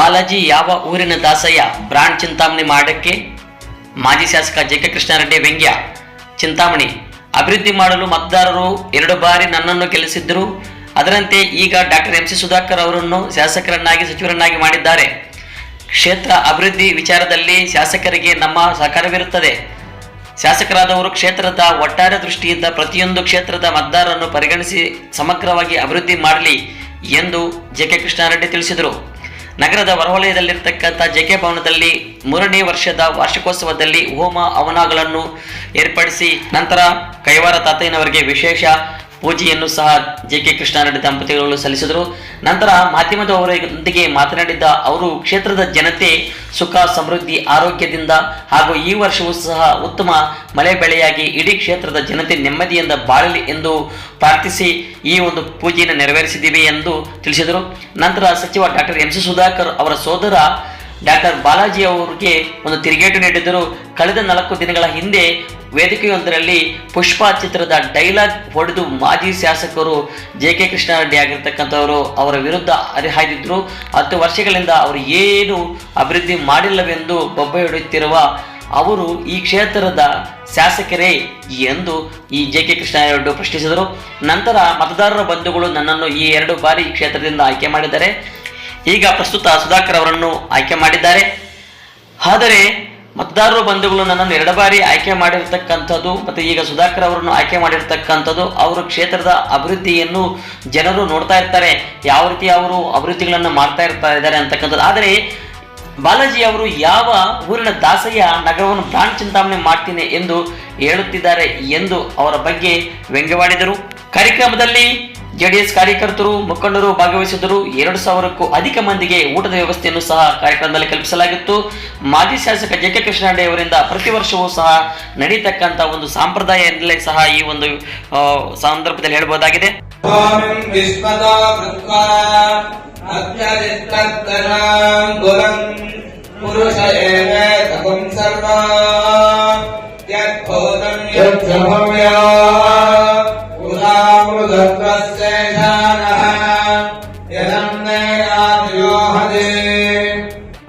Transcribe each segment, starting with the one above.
ಬಾಲಾಜಿ ಯಾವ ಊರಿನ ದಾಸಯ್ಯ? ಬ್ರಾಂಡ್ ಚಿಂತಾಮಣಿ ಮಾಡಕ್ಕೆ ಮಾಜಿ ಶಾಸಕ ಜೆ ಕೆ ಕೃಷ್ಣಾರೆಡ್ಡಿ ವ್ಯಂಗ್ಯ. ಚಿಂತಾಮಣಿ, ಅಭಿವೃದ್ಧಿ ಮಾಡಲು ಮತದಾರರು ಎರಡು ಬಾರಿ ನನ್ನನ್ನು ಗೆಲ್ಲಿಸಿದ್ದರು. ಅದರಂತೆ ಈಗ ಡಾಕ್ಟರ್ ಎಂ. ಸಿ. ಸುಧಾಕರ್ ಅವರನ್ನು ಶಾಸಕರನ್ನಾಗಿ, ಸಚಿವರನ್ನಾಗಿ ಮಾಡಿದ್ದಾರೆ. ಕ್ಷೇತ್ರ ಅಭಿವೃದ್ಧಿ ವಿಚಾರದಲ್ಲಿ ಶಾಸಕರಿಗೆ ನಮ್ಮ ಸಹಕಾರವಿರುತ್ತದೆ. ಶಾಸಕರಾದವರು ಕ್ಷೇತ್ರದ ಒಟ್ಟಾರೆ ದೃಷ್ಟಿಯಿಂದ ಪ್ರತಿಯೊಂದು ಕ್ಷೇತ್ರದ ಮತದಾರರನ್ನು ಪರಿಗಣಿಸಿ ಸಮಗ್ರವಾಗಿ ಅಭಿವೃದ್ಧಿ ಮಾಡಲಿ ಎಂದು ಜೆ ಕೆ ಕೃಷ್ಣಾರೆಡ್ಡಿ ತಿಳಿಸಿದರು. ನಗರದ ಹೊರವಲಯದಲ್ಲಿರ್ತಕ್ಕಂಥ ಜೆ ಕೆ ಭವನದಲ್ಲಿ ಮೂರನೇ ವರ್ಷದ ವಾರ್ಷಿಕೋತ್ಸವದಲ್ಲಿ ಹೋಮ ಹವನಗಳನ್ನು ಏರ್ಪಡಿಸಿ ನಂತರ ಕೈವಾರ ತಾತಯ್ಯನವರಿಗೆ ವಿಶೇಷ ಪೂಜೆಯನ್ನು ಸಹ ಜೆ ಕೆ ಕೃಷ್ಣಾರೆಡ್ಡಿ ದಂಪತಿಗಳು ಸಲ್ಲಿಸಿದರು. ನಂತರ ಮಾಧ್ಯಮದವರೊಂದಿಗೆ ಮಾತನಾಡಿದ ಅವರು, ಕ್ಷೇತ್ರದ ಜನತೆ ಸುಖ, ಸಮೃದ್ಧಿ, ಆರೋಗ್ಯದಿಂದ ಹಾಗೂ ಈ ವರ್ಷವೂ ಸಹ ಉತ್ತಮ ಮಳೆ ಬೆಳೆಯಾಗಿ ಇಡೀ ಕ್ಷೇತ್ರದ ಜನತೆ ನೆಮ್ಮದಿಯಿಂದ ಬಾಳಲಿ ಎಂದು ಪ್ರಾರ್ಥಿಸಿ ಈ ಒಂದು ಪೂಜೆಯನ್ನು ನೆರವೇರಿಸಿದ್ದೀವಿ ಎಂದು ತಿಳಿಸಿದರು. ನಂತರ ಸಚಿವ ಡಾಕ್ಟರ್ ಎಂ ಸಿ ಸುಧಾಕರ್ ಅವರ ಸೋದರ ಡಾಕ್ಟರ್ ಬಾಲಾಜಿ ಅವರಿಗೆ ಒಂದು ತಿರುಗೇಟು ನೀಡಿದ್ದರು ಕಳೆದ ನಾಲ್ಕು ದಿನಗಳ ಹಿಂದೆ ವೇದಿಕೆಯೊಂದರಲ್ಲಿ ಪುಷ್ಪ ಚಿತ್ರದ ಡೈಲಾಗ್ ಹೊಡೆದು ಮಾಜಿ ಶಾಸಕರು ಜೆ ಕೆ ಕೃಷ್ಣಾರೆಡ್ಡಿ ಆಗಿರ್ತಕ್ಕಂಥವರು ಅವರ ವಿರುದ್ಧ ಹರಿಹಾಯ್ದಿದ್ರು ಹತ್ತು ವರ್ಷಗಳಿಂದ ಅವರು ಏನು ಅಭಿವೃದ್ಧಿ ಮಾಡಿಲ್ಲವೆಂದು ಬೊಬ್ಬೆ ಹೊಡೆಯುತ್ತಿರುವ ಅವರು ಈ ಕ್ಷೇತ್ರದ ಶಾಸಕರೇ ಎಂದು ಈ ಜೆ ಕೆ ಕೃಷ್ಣಾರೆಡ್ಡಿ ಪ್ರಶ್ನಿಸಿದರು. ನಂತರ ಮತದಾರರ ಬಂಧುಗಳು ನನ್ನನ್ನು ಈ ಎರಡು ಬಾರಿ ಕ್ಷೇತ್ರದಿಂದ ಆಯ್ಕೆ ಮಾಡಿದ್ದಾರೆ. ಈಗ ಪ್ರಸ್ತುತ ಸುಧಾಕರ್ ಅವರನ್ನು ಆಯ್ಕೆ ಮಾಡಿದ್ದಾರೆ. ಆದರೆ ಮತದಾರರು ಬಂಧುಗಳು ನನ್ನನ್ನು ಎರಡು ಬಾರಿ ಆಯ್ಕೆ ಮಾಡಿರ್ತಕ್ಕಂಥದ್ದು ಮತ್ತು ಈಗ ಸುಧಾಕರ್ ಅವರನ್ನು ಆಯ್ಕೆ ಮಾಡಿರ್ತಕ್ಕಂಥದ್ದು ಅವರು ಕ್ಷೇತ್ರದ ಅಭಿವೃದ್ಧಿಯನ್ನು ಜನರು ನೋಡ್ತಾ ಇರ್ತಾರೆ, ಯಾವ ರೀತಿ ಅವರು ಅಭಿವೃದ್ಧಿಗಳನ್ನು ಮಾಡ್ತಾ ಇರ್ತಾ ಇದ್ದಾರೆ ಅಂತಕ್ಕಂಥದ್ದು. ಆದರೆ ಬಾಲಾಜಿ ಅವರು ಯಾವ ಊರಿನ ದಾಸಯ್ಯ ನಗರವನ್ನು ಬ್ರಾಂಡ್ ಚಿಂತಾಮಣೆ ಮಾಡ್ತೀನಿ ಎಂದು ಹೇಳುತ್ತಿದ್ದಾರೆ ಎಂದು ಅವರ ಬಗ್ಗೆ ವ್ಯಂಗ್ಯವಾಡಿದರು. ಕಾರ್ಯಕ್ರಮದಲ್ಲಿ ಜೆಡಿಎಸ್ ಕಾರ್ಯಕರ್ತರು, ಮುಖಂಡರು ಭಾಗವಹಿಸಿದರು ಎರಡು ಸಾವಿರಕ್ಕೂ ಅಧಿಕ ಮಂದಿಗೆ ಊಟದ ವ್ಯವಸ್ಥೆಯನ್ನು ಸಹ ಕಾರ್ಯಕ್ರಮದಲ್ಲಿ ಕಲ್ಪಿಸಲಾಗಿತ್ತು. ಮಾಜಿ ಶಾಸಕ ಜೆ ಕೆ ಕೃಷ್ಣಾಂಡೆ ಅವರಿಂದ ಪ್ರತಿ ವರ್ಷವೂ ಸಹ ನಡೀತಕ್ಕಂಥ ಒಂದು ಸಂಪ್ರದಾಯ ಸಹ ಈ ಒಂದು ಸಂದರ್ಭದಲ್ಲಿ ಹೇಳಬಹುದಾಗಿದೆ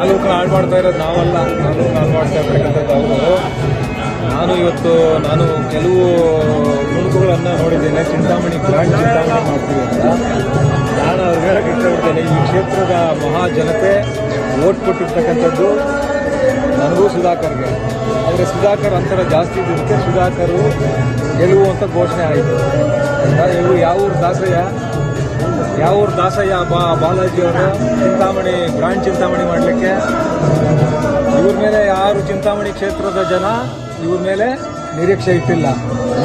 ಅದಕ್ಕೆ ಆಡ್ಬಾಡ್ತಾ ಇರೋದು ನಾವಲ್ಲ, ನಾನು ಆಡ್ಬಾಡ್ತಾ ಇರ್ತಕ್ಕಂಥದ್ದು ಅವರು ನಾನು ಇವತ್ತು, ನಾನು ಕೆಲವು ಮುಳುಗುಗಳನ್ನು ನೋಡಿದ್ದೇನೆ, ಚಿಂತಾಮಣಿ ಪ್ಲಾಂಟ್ ಚಿಂತಾಮಣಿ ಮಾಡ್ತೀವಿ ಅಂತ. ನಾನು ಅವ್ರಿಗೆ ಹೇಳಕ್ಕೆ ಇಷ್ಟಪಡ್ತೇನೆ, ಈ ಕ್ಷೇತ್ರದ ಮಹಾಜನತೆ ಓಟ್ ಕೊಟ್ಟಿರ್ತಕ್ಕಂಥದ್ದು ನನಗೂ ಸುಧಾಕರ್ಗೆ. ಆದರೆ ಸುಧಾಕರ್ ಅಂತರ ಜಾಸ್ತಿ ಇದ್ದಕ್ಕೆ ಸುಧಾಕರ್ ಗೆಲುವು ಅಂತ ಘೋಷಣೆ ಆಯಿತು. ಇವರು ಯಾವ ಊರು ದಾಸಯ್ಯ? ಯಾವ ಊರು ದಾಸಯ್ಯ? ಬಾ ಬಾಲಾಜಿಯವರು ಚಿಂತಾಮಣಿ ಬ್ರಾಂಡ್ ಚಿಂತಾಮಣಿ ಮಾಡಲಿಕ್ಕೆ. ಇವ್ರ ಮೇಲೆ ಯಾರು ಚಿಂತಾಮಣಿ ಕ್ಷೇತ್ರದ ಜನ ಇವ್ರ ಮೇಲೆ ನಿರೀಕ್ಷೆ ಇಟ್ಟಿಲ್ಲ.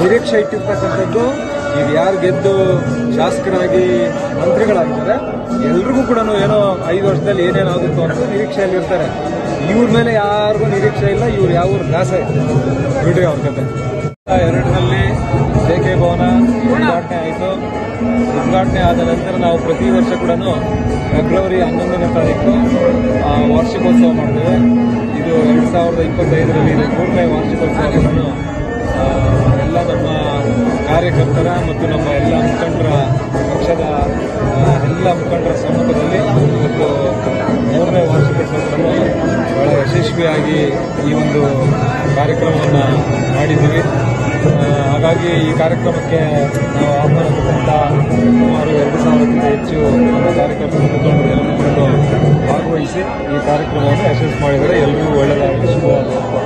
ನಿರೀಕ್ಷೆ ಇಟ್ಟಿರ್ತಕ್ಕಂಥದ್ದು ಈಗ ಯಾರು ಗೆದ್ದು ಶಾಸಕರಾಗಿ ಮಂತ್ರಿಗಳಾಗಿದ್ದಾರೆ ಎಲ್ರಿಗೂ ಕೂಡ ಏನೋ ಐದು ವರ್ಷದಲ್ಲಿ ಏನೇನಾಗುತ್ತೋ ಅಂತ ನಿರೀಕ್ಷೆಯಲ್ಲಿ ಇರ್ತಾರೆ ಇವ್ರ ಮೇಲೆ ಯಾರಿಗೂ ನಿರೀಕ್ಷೆ ಇಲ್ಲ ಇವ್ರು ಯಾವ ಊರು? ದಾಸಯ್ಯ ಬಿಡ್ರಿ ಅವ್ರ ಕತೆ. ಎರಡರಲ್ಲಿ ಜೆ ಕೆ ಭವನ ಉದ್ಘಾಟನೆ ಆಯಿತು. ಉದ್ಘಾಟನೆ ಆದ ನಂತರ ನಾವು ಪ್ರತಿ ವರ್ಷ ಕೂಡ ಫೆಬ್ರವರಿ ಹನ್ನೊಂದನೇ ತಾರೀಕು ವಾರ್ಷಿಕೋತ್ಸವ ಮಾಡ್ತೇವೆ. ಇದು ಎರಡು ಸಾವಿರದ ಇಪ್ಪತ್ತೈದರಲ್ಲಿ ಇದು ಮೂರನೇ ವಾರ್ಷಿಕೋತ್ಸವವನ್ನು ಆ, ಎಲ್ಲ ನಮ್ಮ ಕಾರ್ಯಕರ್ತರ ಮತ್ತು ನಮ್ಮ ಎಲ್ಲ ಮುಖಂಡರ ಪಕ್ಷದ ಎಲ್ಲ ಮುಖಂಡರ ಸಮ್ಮುಖದಲ್ಲಿ ಇವತ್ತು ಯಶಸ್ವಿಯಾಗಿ ಈ ಒಂದು ಕಾರ್ಯಕ್ರಮವನ್ನು ಮಾಡಿದ್ದೀವಿ. ಹಾಗಾಗಿ ಈ ಕಾರ್ಯಕ್ರಮಕ್ಕೆ ನಾವು ಆಹ್ವಾನ ಕೊಟ್ಟಂತ ಸುಮಾರು ಎರಡು ಸಾವಿರಕ್ಕಿಂತ ಹೆಚ್ಚು ನಮ್ಮ ಭಾಗವಹಿಸಿ ಈ ಕಾರ್ಯಕ್ರಮವನ್ನು ಯಶಸ್ವಿ ಮಾಡಿದರೆ ಎಲ್ಲರಿಗೂ ಒಳ್ಳೆಯದಾಗಲಿ. ಶುಭವಾಗಲಿ.